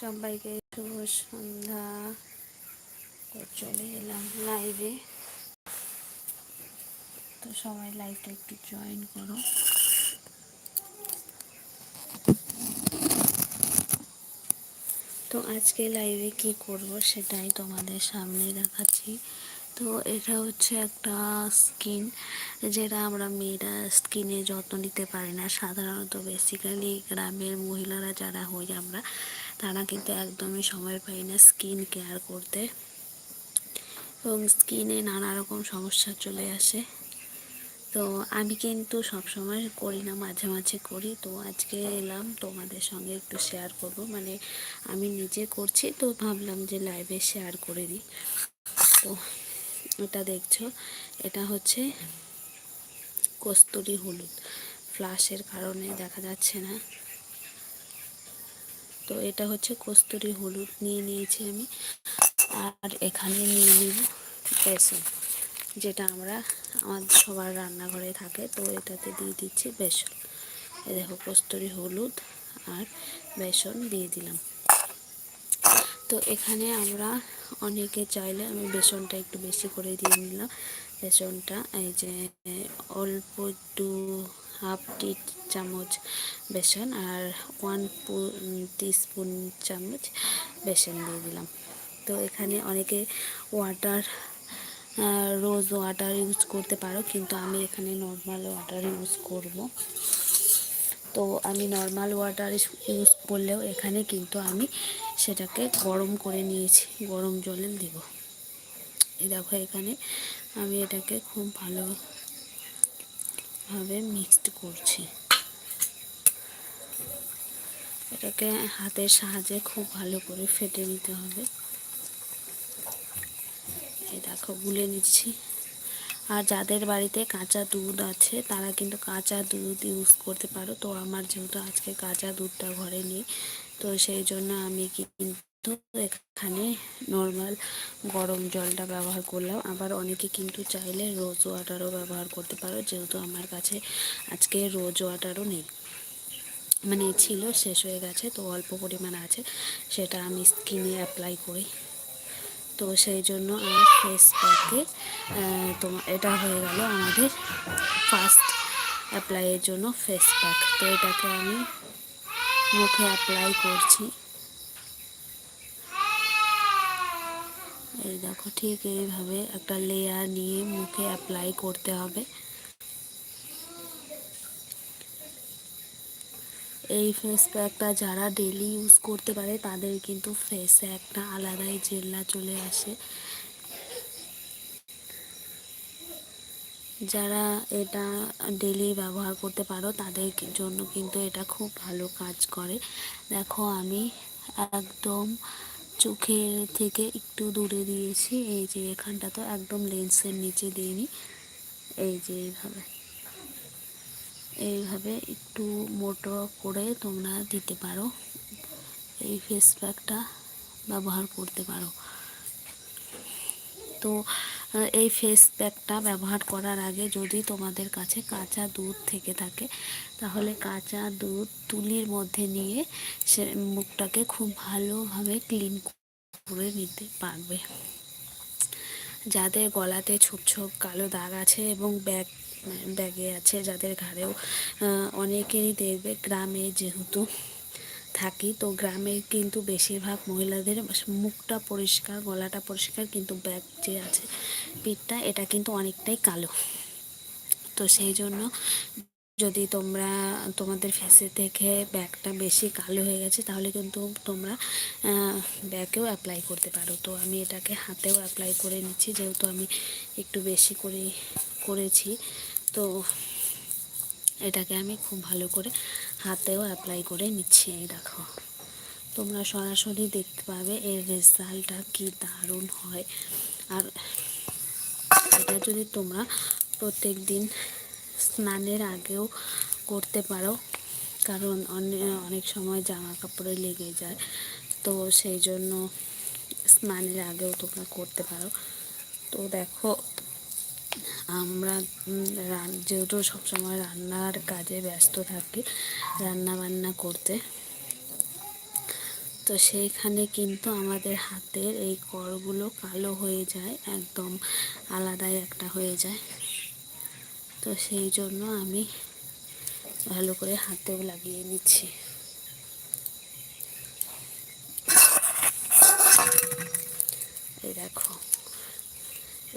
সবাইকে শুভ সন্ধ্যা। তো চলে এলাম লাইভে তো সবাই লাইভটা একটু জয়েন করো। তো আজকে লাইভে কি করব সেটাই তোমাদের সামনে দেখাচ্ছি। তো এটা হচ্ছে একটা স্কিন যেটা আমরা মেয়েরা স্কিনে যত্ন নিতে পারি না। সাধারণত বেসিক্যালি গ্রামের মহিলারা যারা হই আমরা, তারা কিন্তু একদমই সময় পাই না স্কিন কেয়ার করতে। এবং স্কিনে নানা রকম সমস্যা চলে আসে। তো আমি কিন্তু সবসময় করি না, মাঝে মাঝে করি। তো আজকে এলাম, তোমাদের সঙ্গে একটু শেয়ার করব। মানে আমি নিজে করছি, তো ভাবলাম যে লাইভে শেয়ার করে দিই। তো এটা দেখছ। এটা হচ্ছে কস্তুরি হলুদ। ফ্লাশের কারণে দেখা যাচ্ছে না। তো এটা হচ্ছে কস্তুরি হলুদ নিয়ে নিয়েছি আমি। আর এখানে নিয়ে নিব বেসন, যেটা আমরা আমাদের সবার রান্নাঘরে থাকে, তো এটাতে দিয়ে দিচ্ছি বেসন। এ দেখো, কস্তুরি হলুদ আর বেসন দিয়ে দিলাম। তো এখানে আমরা অনেকে চাইলে আমি বেসনটা একটু বেশি করে দিয়ে নিলাম। বেসনটা এই যে অল্প একটু হাফ টি চামচ বেসন আর ওয়ান স্পুন চামচ বেসন দিয়ে দিলাম। তো এখানে অনেকে ওয়াটার রোজ ওয়াটার ইউজ করতে পারো কিন্তু আমি এখানে নর্মাল ওয়াটার ইউজ করব। তো আমি নর্মাল ওয়াটার ইউজ করলেও এখানে কিন্তু আমি সেটাকে গরম করে নিয়েছি, গরম জলে দেব। এই দেখো এখানে আমি এটাকে খুব ভালোভাবে মিক্সড করছি। এটাকে হাতের সাহায্যে খুব ভালো করে ফেটে নিতে হবে। এই দেখো গুলে নিচ্ছি। আর যাদের বাড়িতে কাঁচা দুধ আছে, তারা কিন্তু কাঁচা দুধ ইউজ করতে পারো। তো আমার যেহেতু আজকে কাঁচা দুধটা ঘরে নেই তো সেই জন্য আমি কিন্তু এখানে নর্মাল গরম জলটা ব্যবহার করলাম। আবার অনেকে কিন্তু চাইলে রোজ ওয়াটারও ব্যবহার করতে পারো, যেহেতু আমার কাছে আজকে রোজ ওয়াটারও নেই। মানে ছিল, শেষ হয়ে গেছে, তো অল্প পরিমাণ আছে, সেটা আমি স্কিনে অ্যাপ্লাই করি। তো সেই জন্য আমার ফেস প্যাকে তোমার এটা হয়ে গেল আমাদের ফার্স্ট অ্যাপ্লাইয়ের জন্য ফেস প্যাক তো এটাকে আমি মুখে অ্যাপ্লাই করছি। এই দেখো ঠিক এইভাবে একটা লেয়ার নিয়ে মুখে অ্যাপ্লাই করতে হবে। এই ফেস প্যাকটা যারা ডেলি ইউজ করতে পারে, তাদের কিন্তু ফেসে একটা আলাদাই জেল্লা চলে আসে। যারা এটা ডেলি ব্যবহার করতে পারো, তাদের জন্য কিন্তু এটা খুব ভালো কাজ করে। দেখো, আমি একদম চোখের থেকে একটু দূরে দিয়েছি। এই যে এখানটা তো একদম লেন্সের নিচে দিইনি। এই যে এইভাবে। এইভাবে একটু মোটো করে তোমরা দিতে পারো। এই ফেস প্যাকটা ব্যবহার করতে পারো। তো এই ফেস প্যাকটা ব্যবহার করার আগে যদি তোমাদের কাছে কাঁচা দুধ থেকে থাকে, তাহলে কাঁচা দুধ তুলির মধ্যে নিয়ে সে মুখটাকে খুব ভালোভাবে ক্লিন করে নিতে পারবে। যাদের গলাতে ছোপ ছোপ কালো দাগ আছে এবং ব্যাগ, ব্যাগে আছে, যাদের ঘাড়েও অনেকেরই দেখবে, গ্রামে যেহেতু থাকি, তো গ্রামে কিন্তু বেশিরভাগ মহিলাদের মুখটা পরিষ্কার, গলাটা পরিষ্কার, কিন্তু ব্যাগ যে আছে, পিঠটা, এটা কিন্তু অনেকটাই কালো। তো সেই জন্য যদি তোমরা, তোমাদের ফেসে থেকে ব্যাগটা বেশি কালো হয়ে গেছে, তাহলে কিন্তু তোমরা ব্যাগেও অ্যাপ্লাই করতে পারো। তো আমি এটাকে হাতেও অ্যাপ্লাই করে নিচ্ছি, যেহেতু আমি একটু বেশি করে করেছি। তো এটাকে আমি খুব ভালো করে হাতেও অ্যাপ্লাই করে নিচ্ছি, এই দেখো। তোমরা সরাসরি দেখতে পাবে এর রেজাল্টটা কি দারুণ হয়। আর এটা যদি তোমরা প্রত্যেক দিন স্নানের আগেও করতে পারো, কারণ অনেক সময় জামা কাপড়ে লেগে যায়, তো সেই জন্য স্নানের আগেও তোমরা করতে পারো। তো দেখো আমরা যেহেতু সবসময় রান্নার কাজে ব্যস্ত থাকি রান্না বান্না করতে, তো সেইখানে কিন্তু আমাদের হাতের এই করগুলো কালো হয়ে যায়, একদম আলাদাই একটা হয়ে যায়। তো সেই জন্য আমি ভালো করে হাতেও লাগিয়ে নিচ্ছি। এই দেখো।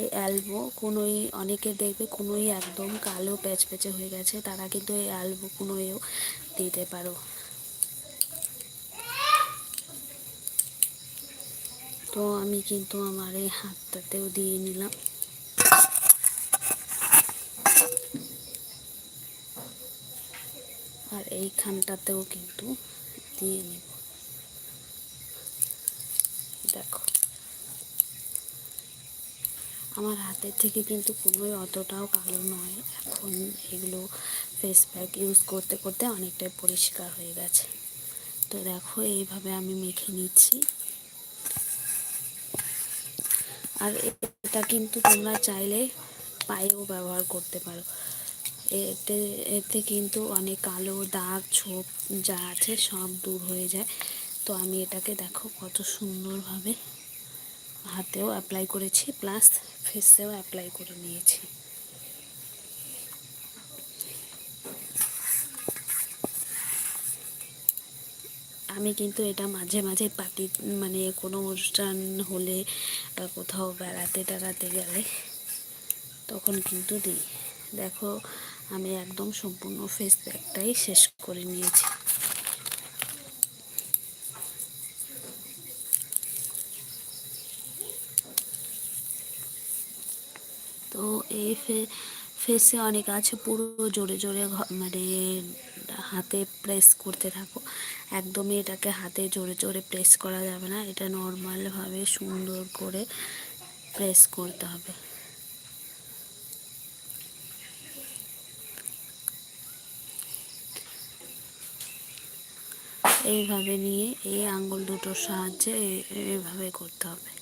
এই অ্যালবো কোনোই, অনেকে দেখবে কোনোই একদম কালো প্যাচ প্যাচে হয়ে গেছে, তারা কিন্তু এই অ্যালবো কোনোইও দিতে পারো। তো আমি কিন্তু আমার এই হাতটাতেও দিয়ে নিলাম। আর এইখানটাতেও কিন্তু দিয়ে নিব। দেখো। আমার হাতের থেকে কিন্তু কোনোই অতটাও কালো নয়। এখন এগুলো ফেস প্যাক ইউজ করতে করতে অনেকটাই পরিষ্কার হয়ে গেছে। তো দেখো, এইভাবে আমি মেখে নিচ্ছি। আর এটা কিন্তু তোমরা চাইলে পায়েও ব্যবহার করতে পারো। এতে এতে কিন্তু অনেক কালো দাগ, ছোপ যা আছে সব দূর হয়ে যায়। তো আমি এটাকে দেখো কত সুন্দরভাবে হাতেও অ্যাপ্লাই করেছি প্লাস ফেসেও অ্যাপ্লাই করে নিয়েছি। আমি কিন্তু এটা মাঝে মাঝে পার্টি মানে কোনো অনুষ্ঠান হলে বা কোথাও বেড়াতে টেড়াতে গেলে তখন কিন্তু দিই। দেখো, আমি একদম সম্পূর্ণ ফেস প্যাকটাই শেষ করে নিয়েছি। তো এই ফেসে অনেক আছে, পুরো জোরে জোরে মানে হাতে প্রেস করতে থাকো। একদমই এটাকে হাতে জোরে জোরে প্রেস করা যাবে না, এটা নর্মালভাবে সুন্দর করে প্রেস করতে হবে। এইভাবে নিয়ে এই আঙ্গুল দুটোর সাহায্যে এইভাবে করতে হবে।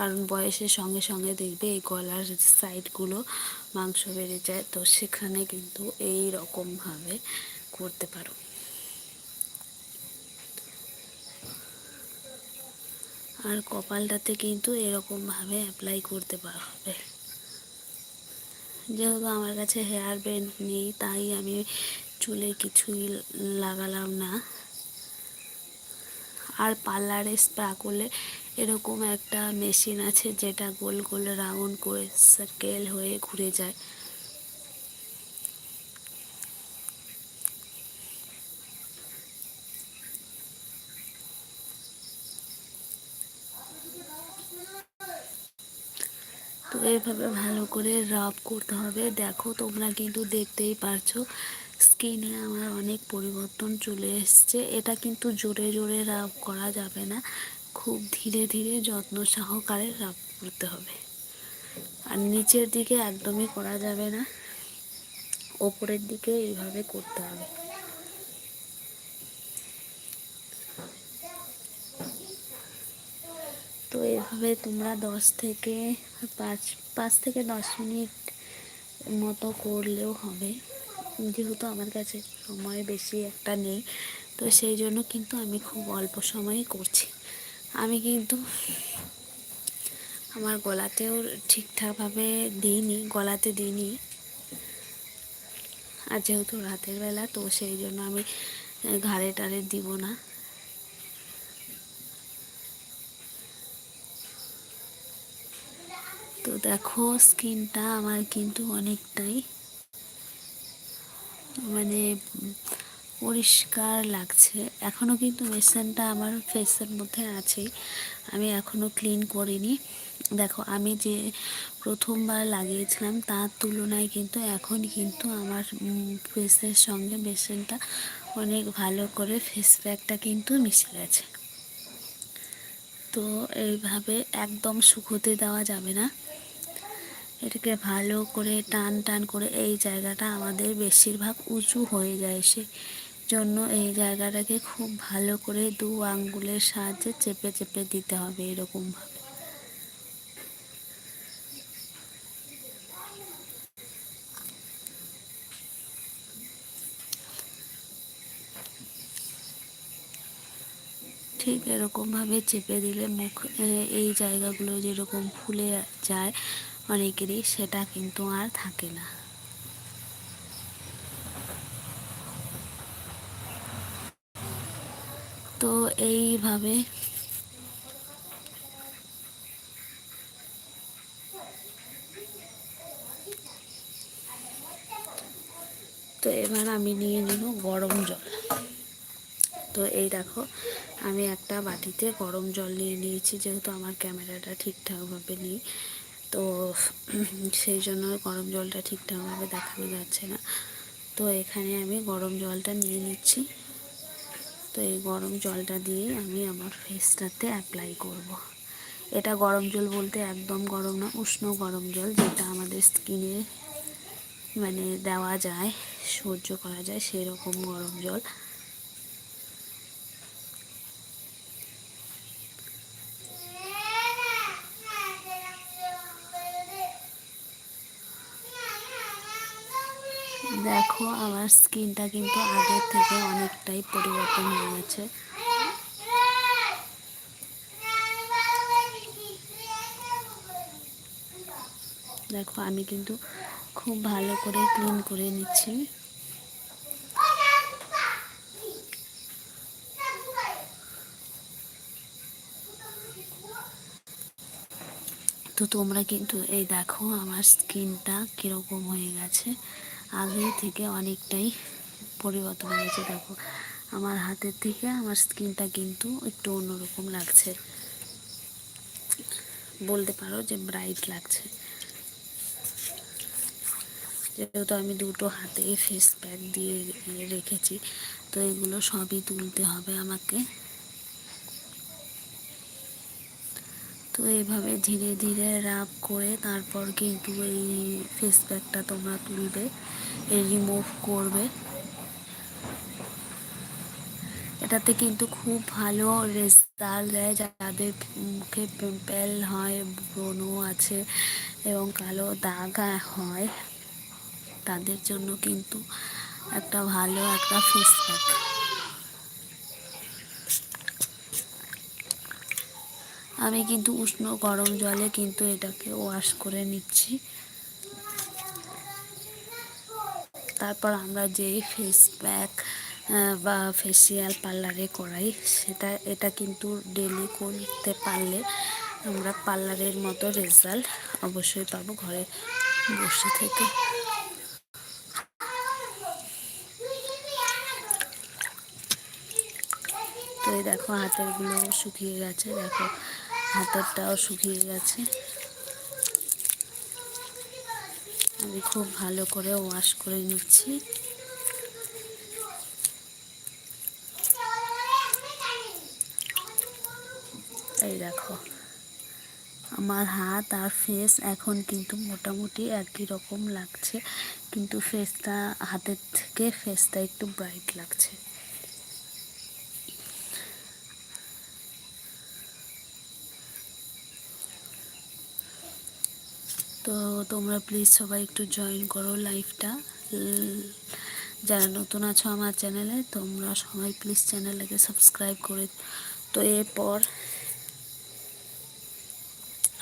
কারণ বয়সের সঙ্গে সঙ্গে দেখবে এই গলার সাইডগুলো মাংস বেড়ে যায়, তো সেখানে কিন্তু এই রকমভাবে করতে পারো। আর কপালটাতে কিন্তু এরকমভাবে অ্যাপ্লাই করতে হবে যেহেতু আমার কাছে হেয়ার ব্যান্ড নেই, তাই আমি চুলে কিছুই লাগালাম না। আর পার্লারে স্প্রা করলে এরকম একটা মেশিন আছে যেটা গোল গোল রাউন্ড করে সার্কেল হয়ে ঘুরে যায়। তো এইভাবে ভালো করে রাব করতে হবে। দেখো, তোমরা কিন্তু দেখতেই পারছ স্কিনে আমার অনেক পরিবর্তন চলে এসছে। এটা কিন্তু জোরে জোরে রাব করা যাবে না। খুব ধীরে ধীরে যত্ন সহকারে রাব করতে হবে। আর নিচের দিকে একদমই করা যাবে না। ওপরের দিকে এইভাবে করতে হবে। তো এভাবে তোমরা দশ থেকে পাঁচ পাঁচ থেকে দশ মিনিট মতো করলেও হবে। যেহেতু আমার কাছে সময় বেশি একটা নেই, তো সেই জন্য কিন্তু আমি খুব অল্প সময়ই করছি। আমি কিন্তু আমার গলাতেও ঠিকঠাকভাবে দিইনি, গলাতে দিইনি। আর যেহেতু রাতের বেলা, তো সেই জন্য আমি ঘাড়ে টাড়ে দিব না। তো দেখো, স্কিনটা আমার কিন্তু অনেকটাই মানে পরিষ্কার লাগছে। এখনও কিন্তু মেশিনটা আমার ফেসের মধ্যে আছেই। আমি এখনও ক্লিন করিনি। দেখো, আমি যে প্রথমবার লাগিয়েছিলাম, তার তুলনায় কিন্তু এখন কিন্তু আমার ফেসের সঙ্গে বেসনটা অনেক ভালো করে ফেস প্যাকটা কিন্তু মিশে গেছে। তো এইভাবে একদম শুকোতে দেওয়া যাবে না। এটাকে ভালো করে টান টান করে এই জায়গাটা আমাদের বেশিরভাগ উঁচু হয়ে যায় সে। জন্য এই জায়গাটাকে খুব ভালো করে দু আঙ্গুলের সাহায্যে চেপে চেপে দিতে হবে এরকমভাবে। ঠিক এরকমভাবে চেপে দিলে মুখ এই জায়গাগুলো যেরকম ফুলে যায় অনেকেরই, সেটা কিন্তু আর থাকে না। তো এইভাবে। তো এবার আমি নিয়ে নিব গরম জল। তো এই দেখো, আমি একটা বাটিতে গরম জল নিয়ে নিয়েছি, যেহেতু আমার ক্যামেরাটা ঠিকঠাকভাবে নেই। তো সেই জন্য গরম জলটা ঠিকঠাকভাবে দেখানো যাচ্ছে না। তো এখানে আমি গরম জলটা নিয়ে নিচ্ছি। তো এই গরম জলটা দিয়ে আমি আমার ফেসটাতে অ্যাপ্লাই করব। এটা গরম জল বলতে একদম গরম না, উষ্ণ গরম জল যেটা আমাদের স্কিনে মানে দেওয়া যায়, সহ্য করা যায় সেরকম গরম জল দেখো, আমার স্কিনটা কিন্তু আগের থেকে অনেকটাই পরিবর্তন হয়ে গেছে। দেখো, আমি কিন্তু খুব ভালো করে ক্লিন করে নিচ্ছি। তো তোমরা কিন্তু এই দেখো, আমার স্কিনটা কীরকম হয়ে গেছে। আগে থেকে অনেকটাই পরিবর্তন হয়েছে, দেখো। আমার হাতের থেকে আমার স্কিনটা কিন্তু একটু অন্যরকম লাগছে। বলতে পারো যে ব্রাইট লাগছে। যেহেতু আমি দুটো হাতে ফেস প্যাক দিয়ে রেখেছি, তো এগুলো সবই তুলতে হবে আমাকে। তো এইভাবে ধীরে ধীরে রাব করে তারপর কিন্তু এই ফেস প্যাকটা তোমরা তুলবে। রিমুভ করবে। এটাতে কিন্তু খুব ভালো রেজাল্ট দেয়। যাদের মুখে পিম্পল হয় ব্রণ আছে এবং কালো দাগ হয়, তাদের জন্য কিন্তু একটা ভালো একটা ফেস প্যাক আমি কিন্তু উষ্ণ গরম জলে কিন্তু এটাকে ওয়াশ করে নিচ্ছি। তারপর আমরা যেই ফেস প্যাক বা ফেসিয়াল পার্লারে করাই, সেটা, এটা কিন্তু ডেলি করতে পারলে আমরা পার্লারের মতো রেজাল্ট অবশ্যই পাবো ঘরে বসে থেকে। তো এই দেখো হাতেরগুলো শুকিয়ে গেছে, দেখো হাতেরটাও শুকিয়ে গেছে। আমি খুব ভালো করে ওয়াশ করে নিচ্ছি। এই দেখো, আমার হাত আর ফেস এখন কিন্তু মোটামুটি একই রকম লাগছে, কিন্তু ফেসটা হাতের থেকে ফেসটা একটু ব্রাইট লাগছে। তো তোমরা প্লিজ সবাই একটু জয়েন করো লাইফটা যারা নতুন আছো আমার চ্যানেলে তোমরা সবাই প্লিজ চ্যানেলটাকে সাবস্ক্রাইব করে তো এরপর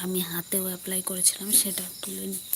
আমি হাতেও অ্যাপ্লাই করেছিলাম, সেটা তুলে নিচ্ছি